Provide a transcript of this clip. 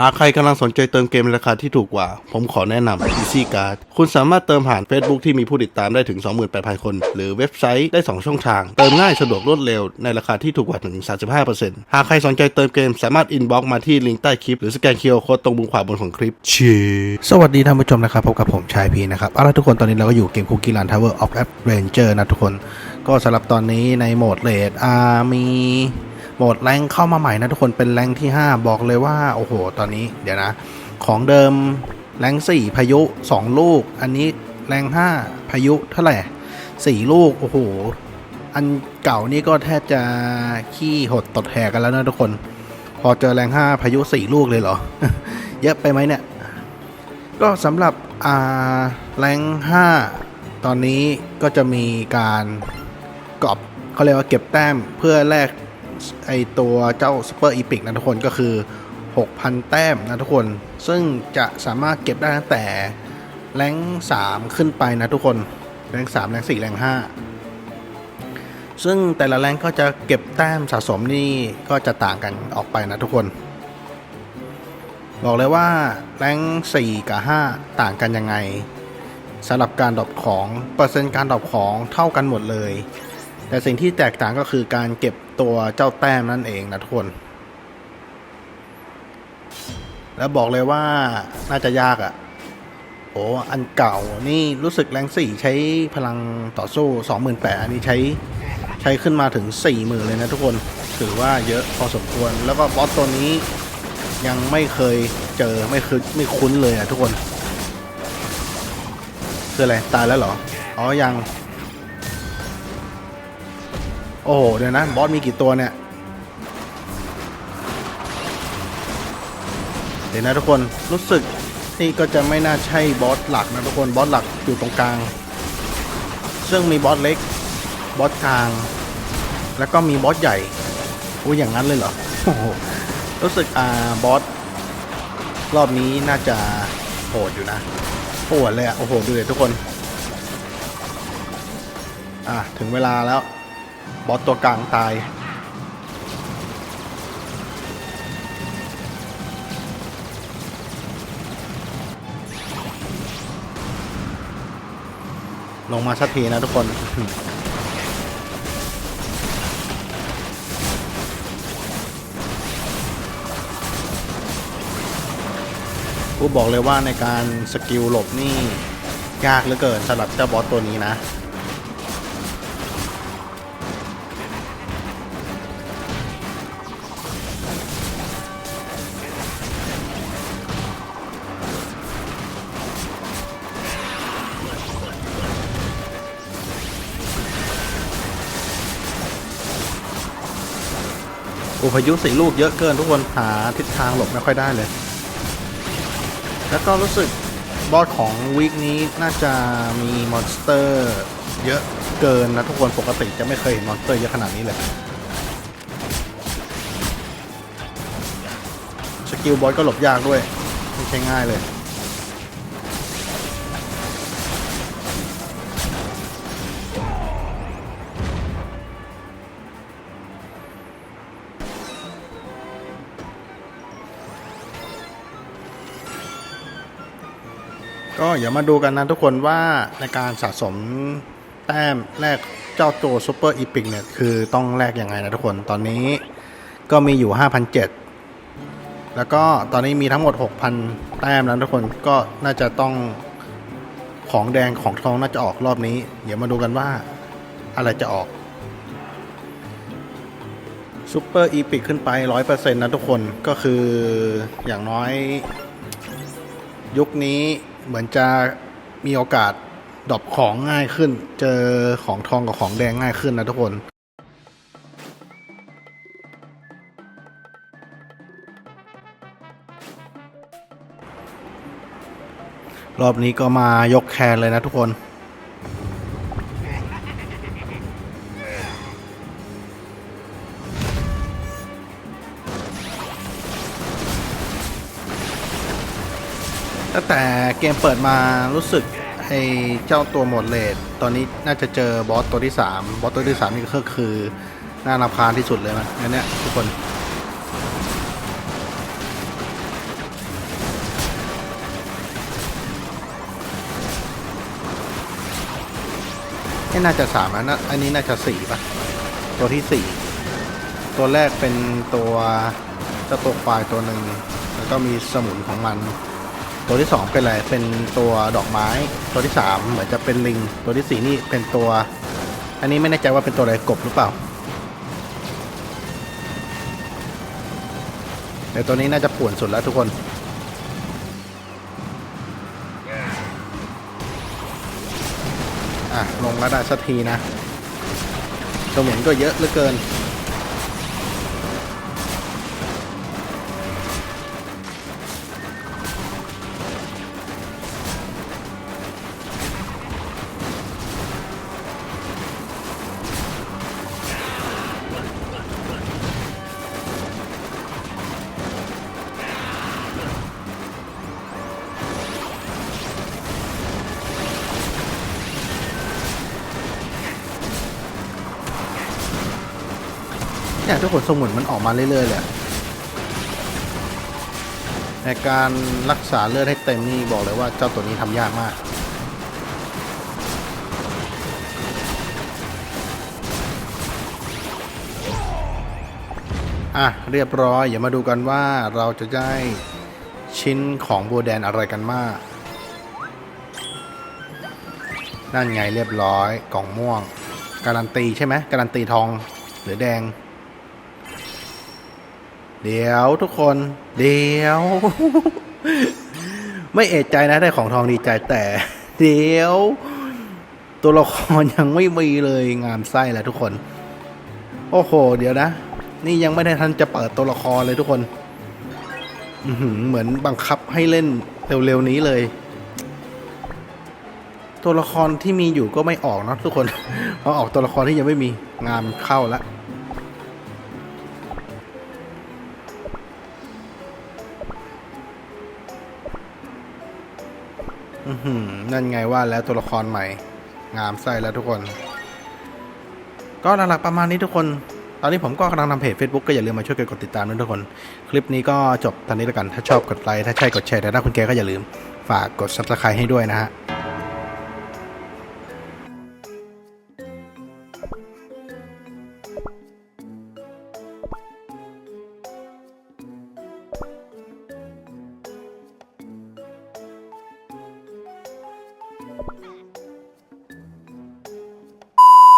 หากใครกำลังสนใจเติมเกมในราคาที่ถูกกว่า ผมขอแนะนำ Easy Card คุณสามารถเติมผ่าน Facebook ที่มีผู้ติดตามได้ถึง 28,000 คน หรือเว็บไซต์ได้ 2 ช่องทาง เติมง่ายสะดวกรวดเร็วในราคาที่ถูกกว่าถึง 35%หากใครสนใจเติมเกมสามารถอินบ็อกมาที่ลิงก์ใต้คลิป หรือสแกนเคอร์โค้ดตรงมุมขวาบนของคลิปเชีสวัสดีท่านผู้ชมนะครับ พบกับผมชายพีนะครับเอาละทุกคนตอนนี้เราก็อยู่เกมคุกกี้รันทาวเวอร์ออฟแอปเรนเจอร์นะทุกคน ก็สำหรับตอนนี้ในโหมดเลดอาร์มี โหมดแรงเข้ามาใหม่นะทุกคนเป็นแรงที่ 5 บอกเลยว่าโอ้โห ตอนนี้เดี๋ยวนะ ของเดิมแรง4พายุ 2 ลูก อันนี้แรง 5 พายุเท่าไหร่ 4 ลูก โอ้โห อันเก่านี่ก็แทบจะขี้หดตดแหกกันแล้วนะทุกคน พอเจอแรง 5 พายุ 4 ลูกเลยเหรอ เยอะไปไหมเนี่ย ก็สำหรับอ่าแรง 5 ตอนนี้ก็จะมีการกอบเขาเรียกว่าเก็บแต้มเพื่อแลก ไอตัวเจ้าซูเปอร์อีพิกนะทุกคนก็คือ 6,000 แต้มนะทุกคน ซึ่งจะสามารถเก็บได้ตั้งแต่แรง3ขึ้นไปนะทุกคนแรง3แรง4แรง5ซึ่งแต่ละแรงก็จะเก็บแต้มสะสมนี่ก็จะต่างกันออกไปนะทุกคน บอกเลยว่าแรง4 กับ 5 ต่างกันยังไงสำหรับการดรอปของเปอร์เซ็นต์การดรอปของเท่ากันหมดเลย แต่สิ่งที่แตกต่างก็คือการเก็บตัวเจ้าแต้มนั่นเองนะทุกคน แล้วบอกเลยว่าน่าจะยากอะ่ะโอ้อันเก่านี่รู้สึกแรงสี่ใช้พลังต่อสู้28,000อันนี้ใช้ใช้ขึ้นมาถึง40,000เลยนะทุกคน ถือว่าเยอะพอสมควร แล้วก็บอสตัวนี้ยังไม่เคยเจอไม่คือไม่คุ้นเลยอะทุกคน คืออะไร ตายแล้วเหรอ อ๋อยัง โอ้โหเดี๋ยวนะ บอสมีกี่ตัวเนี่ย เดี๋ยวนะทุกคนรู้สึกนี่ก็จะไม่น่าใช่บอสหลักนะทุกคนบอสหลักอยู่ตรงกลาง ซึ่งมีบอสเล็ก บอสกลาง แล้วก็มีบอสใหญ่โอ้ยอย่างนั้นเลยเหรอโอ้โหรู้สึกอ่าบอสรอบนี้น่าจะโหดอยู่นะโหดเลยอะโอ้โหดูเลยทุกคน อะถึงเวลาแล้ว บอสตัวกลางตาย ลงมาสักทีนะทุกคนกูบอกเลยว่าในการสกิลหลบนี่ ยากเหลือเกินสำหรับเจ้าบอสตัวนี้นะ อุพายุสีลูกเยอะเกินทุกคนหาทิศทางหลบไม่ค่อยได้เลย แล้วก็รู้สึกบอสของวีคนี้น่าจะมีมอนสเตอร์เยอะเกินนะทุกคนปกติจะไม่เคยเห็นมอนสเตอร์เยอะขนาดนี้เลยสกิลบอสก็หลบยากด้วยไม่ใช่ง่ายเลย ก็อย่ามาดูกันนะทุกคนว่าในการสะสมแต้มแลกเจ้าตัวซูเปอร์อีพิกเนี่ยคือต้องแลกยังไงนะทุกคนตอนนี้ก็มีอยู่ 5,007 แล้วก็ตอนนี้มีทั้งหมด 6,000 แต้มแล้วทุกคนก็น่าจะต้องของแดงของทองน่าจะออกรอบนี้ เดี๋ยวมาดูกันว่าอะไรจะออกซูเปอร์อีพิกขึ้นไป 100%นะทุกคนก็คืออย่างน้อยยุคนี้ เหมือนจะมีโอกาสดรอปของง่ายขึ้น เจอของทองกับของแดงง่ายขึ้นนะทุกคนรอบนี้ก็มายกแคนเลยนะทุกคน ตั้งแต่เกมเปิดมารู้สึกไอ้เจ้าตัวหมดเลทตอนนี้น่าจะเจอบอสตัวที่ 3 บอสตัวที่ 3 นี่ก็คือน่ารำคาญที่สุดเลยนะอัเนี้ยทุกคนน่าจะสามนะอันนี้น่าจะสี่ป่ะ ตัวที่สี่ตัวแรกเป็นตัวเจ้าตัวควายตัวหนึ่งแล้วก็มีสมุนของมัน ตัวที่สองเป็นอะไร เป็นตัวดอกไม้ ตัวที่สามเหมือนจะเป็นลิง ตัวที่สี่นี่เป็นตัว อันนี้ไม่แน่ใจว่าเป็นตัวอะไรกบหรือเปล่าเดี๋ยวตัวนี้น่าจะป่วนสุดแล้วทุกคนอะลงแล้วได้สักทีนะตัวเหมือนก็เยอะเหลือเกิน เนี่ยทุกคนสมุนมันออกมาเรื่อยๆเลยอะในการรักษาเลือดให้เต็มนี่บอกเลยว่าเจ้าตัวนี้ทำยากมาก อะ เรียบร้อย อย่ามาดูกันว่าเราจะได้ชิ้นของโบวแดนอะไรกันมาก นั่นไงเรียบร้อยกล่องม่วง การันตีใช่ไหมการันตีทองหรือแดง เดี๋ยวทุกคน เดี๋ยว ไม่เอะใจนะได้ของทองดีใจแต่ เดี๋ยว ตัวละครยังไม่มีเลยงามไส้แหละทุกคน โอ้โห เดี๋ยวนะ นี่ยังไม่ได้ทันจะเปิดตัวละครเลยทุกคนอืเหมือนบังคับให้เล่นเร็วๆนี้เลย ตัวละครที่มีอยู่ก็ไม่ออกเนอะทุกคนเพราะออกตัวละครที่ยังไม่มีงามเข้าแล้ว นั่นไงว่าแล้วตัวละครใหม่ งามไส้แล้วทุกคน ก็หลักๆประมาณนี้ทุกคน ตอนนี้ผมก็กำลังทำเพจ Facebook ก็อย่าลืมมาช่วยกันกดติดตามด้วยทุกคน คลิปนี้ก็จบตอนนี้แล้วกัน ถ้าชอบกดไลค์ ถ้าใช่กดแชร์แต่ถ้าคุณแกก็อย่าลืม ฝากกด Subscribe ให้ด้วยนะฮะ